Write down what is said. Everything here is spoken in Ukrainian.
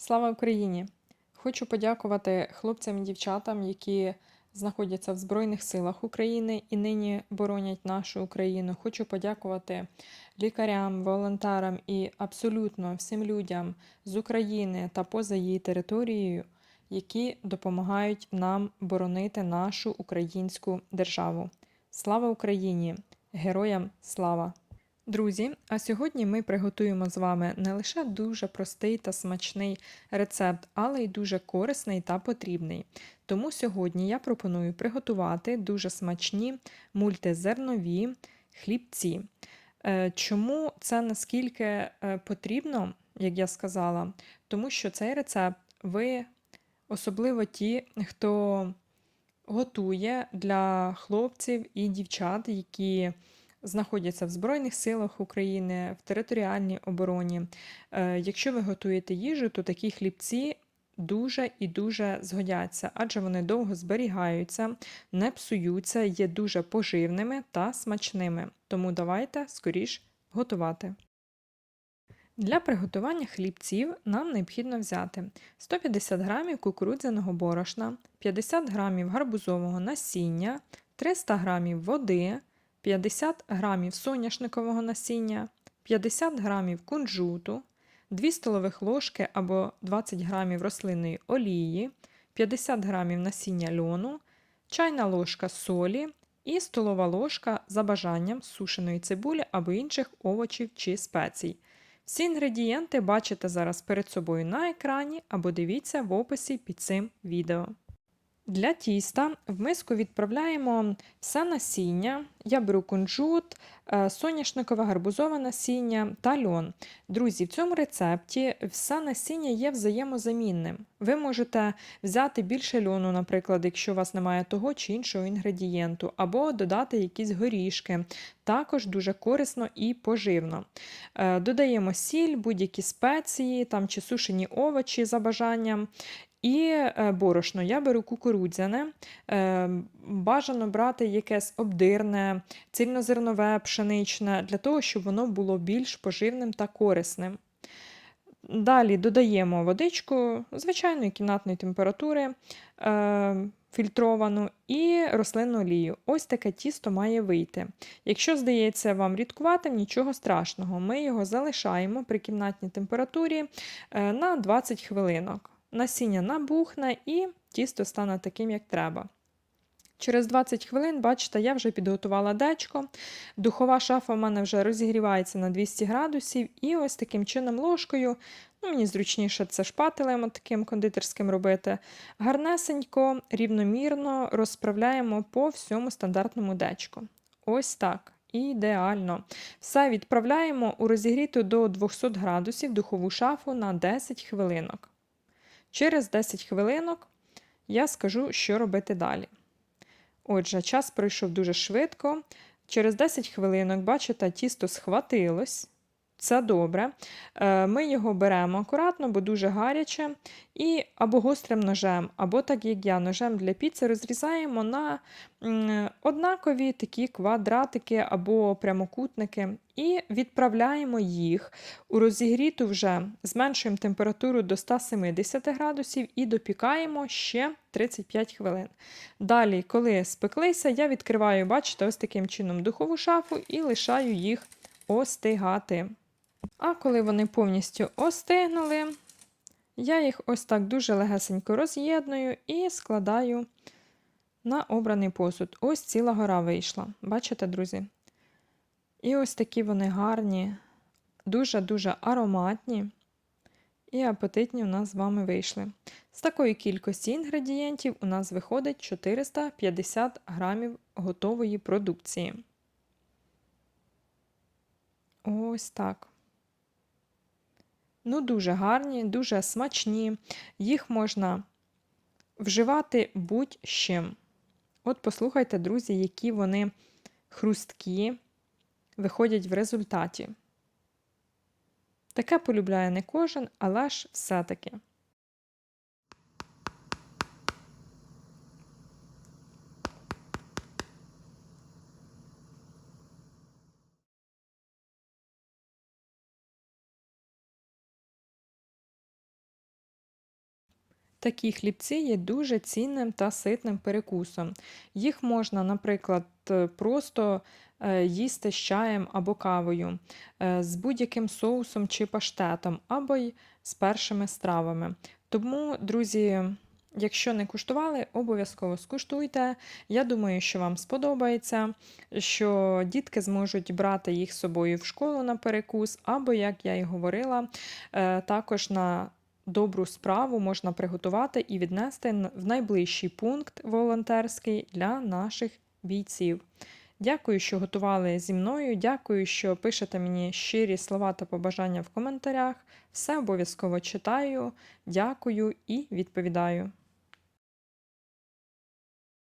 Слава Україні! Хочу подякувати хлопцям і дівчатам, які знаходяться в Збройних силах України і нині боронять нашу Україну. Хочу подякувати лікарям, волонтерам і абсолютно всім людям з України та поза її територією, які допомагають нам боронити нашу українську державу. Слава Україні! Героям слава! Друзі, а сьогодні ми приготуємо з вами не лише дуже простий та смачний рецепт, але й дуже корисний та потрібний. Тому сьогодні я пропоную приготувати дуже смачні мультизернові хлібці. Е, Чому це наскільки е, потрібно, як я сказала? Тому що цей рецепт ви, особливо ті, хто готує для хлопців і дівчат, які знаходяться в Збройних силах України, в територіальній обороні. Е, Якщо ви готуєте їжу, то такі хлібці дуже і дуже згодяться, адже вони довго зберігаються, не псуються, є дуже поживними та смачними. Тому давайте скоріш готувати. Для приготування хлібців нам необхідно взяти 150 г кукурудзяного борошна, 50 г гарбузового насіння, 300 г води, 50 г соняшникового насіння, 50 г кунжуту, 2 столових ложки або 20 г рослинної олії, 50 г насіння льону, чайна ложка солі і столова ложка за бажанням сушеної цибулі або інших овочів чи спецій. Всі інгредієнти бачите зараз перед собою на екрані або дивіться в описі під цим відео. Для тіста в миску відправляємо все насіння. Я беру кунжут, е, соняшникове гарбузове насіння та льон. Друзі, в цьому рецепті все насіння є взаємозамінним. Ви можете взяти більше льону, наприклад, якщо у вас немає того чи іншого інгредієнту, або додати якісь горішки. Також дуже корисно і поживно. Е, додаємо сіль, будь-які спеції там, чи сушені овочі за бажанням. І е, борошно я беру кукурудзяне, е, бажано брати якесь обдирне, цільнозернове, пшеничне, для того, щоб воно було більш поживним та корисним. Далі додаємо водичку звичайної кімнатної температури, е, фільтровану і рослинну олію. Ось таке тісто має вийти. Якщо здається вам рідкуватим, нічого страшного, ми його залишаємо при кімнатній температурі на 20 хвилинок насіння набухне і тісто стане таким, як треба. Через 20 хвилин, бачите, я вже підготувала дечко. Духова шафа в мене вже розігрівається на 200 градусів, і ось таким чином ложкою, ну мені зручніше це шпателем таким кондитерським робити. Гарнесенько, рівномірно розправляємо по всьому стандартному дечку. Ось так. Ідеально. Все відправляємо у розігріту до 200 градусів духову шафу на 10 хвилинок. Через 10 хвилинок я скажу, що робити далі. Отже, час пройшов дуже швидко. Через 10 хвилинок, бачите, тісто схватилось. Це добре. Е, ми його беремо акуратно, бо дуже гаряче. І або гострим ножем, або так як я, ножем для піци розрізаємо на однакові такі квадратики або прямокутники. І відправляємо їх у розігріту вже зменшуємо температуру до 170 градусів і допікаємо ще 35 хвилин. Далі, коли спеклися, я відкриваю, бачите, ось таким чином духову шафу і лишаю їх остигати. А коли вони повністю остигнули, я їх ось так дуже легесенько роз'єдную і складаю на обраний посуд. Ось ціла гора вийшла. Бачите, друзі? І ось такі вони гарні, дуже-дуже ароматні і апетитні у нас з вами вийшли. З такої кількості інгредієнтів у нас виходить 450 грамів готової продукції. Ось так. Ну, дуже гарні, дуже смачні. Їх можна вживати будь-чим. От послухайте, друзі, які вони хрусткі виходять в результаті. Таке полюбляє не кожен, але ж все-таки. Такі хлібці є дуже цінним та ситним перекусом. Їх можна, наприклад, просто е, їсти з чаєм або кавою, е, з будь-яким соусом чи паштетом, або й з першими стравами. Тому, друзі, якщо не куштували, обов'язково скуштуйте. Я думаю, що вам сподобається, що дітки зможуть брати їх з собою в школу на перекус, або, як я і говорила, е, також на добру справу можна приготувати і віднести в найближчий пункт волонтерський для наших бійців. Дякую, що готували зі мною. Дякую, що пишете мені щирі слова та побажання в коментарях. Все обов'язково читаю, дякую і відповідаю.